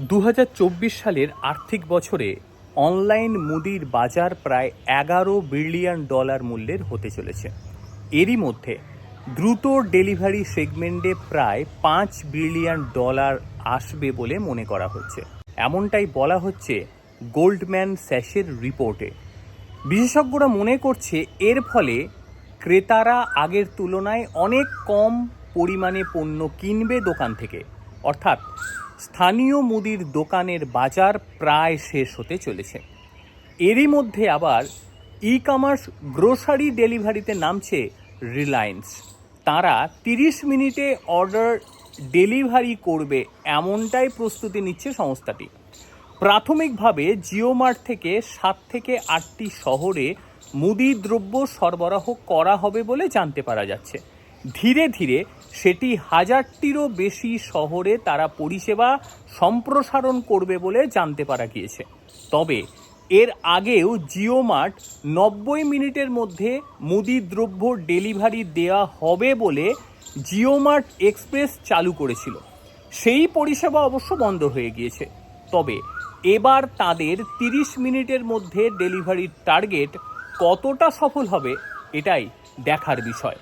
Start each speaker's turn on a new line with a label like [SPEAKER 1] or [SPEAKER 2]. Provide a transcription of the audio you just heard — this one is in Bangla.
[SPEAKER 1] দু হাজার চব্বিশ সালের আর্থিক বছরে অনলাইন মুদির বাজার প্রায় এগারো বিলিয়ন ডলার মূল্যের হতে চলেছে। এরই মধ্যে দ্রুত ডেলিভারি সেগমেন্টে প্রায় পাঁচ বিলিয়ন ডলার আসবে বলে মনে করা হচ্ছে। এমনটাই বলা হচ্ছে গোল্ডম্যান স্যাশের রিপোর্টে। বিশেষজ্ঞরা মনে করছে এর ফলে ক্রেতারা আগের তুলনায় অনেক কম পরিমাণে পণ্য কিনবে দোকান থেকে। অর্থাৎ স্থানীয় মুদির দোকানের বাজার প্রায় শেষ হতে চলেছে। এরই মধ্যে আবার ই কমার্স গ্রোসারি ডেলিভারিতে নামছে রিলায়েন্স তারা তিরিশ মিনিটে অর্ডার ডেলিভারি করবে এমনটাই প্রস্তুতি নিচ্ছে সংস্থাটি। প্রাথমিকভাবে জিওমার্ট থেকে সাত থেকে আটটি শহরে মুদি দ্রব্য সরবরাহ করা হবে বলে জানতে পারা যাচ্ছে। ধীরে ধীরে সেটি হাজারটিরও বেশি শহরে তারা পরিষেবা সম্প্রসারণ করবে বলে জানতে পারা গিয়েছে। তবে এর আগেও জিওমার্ট নব্বই মিনিটের মধ্যে মুদি দ্রব্য ডেলিভারি দেওয়া হবে বলে জিওমার্ট এক্সপ্রেস চালু করেছিল। সেই পরিষেবা অবশ্য বন্ধ হয়ে গিয়েছে। তবে এবার তাদের তিরিশ মিনিটের মধ্যে ডেলিভারির টার্গেট কতটা সফল হবে, এটাই দেখার বিষয়।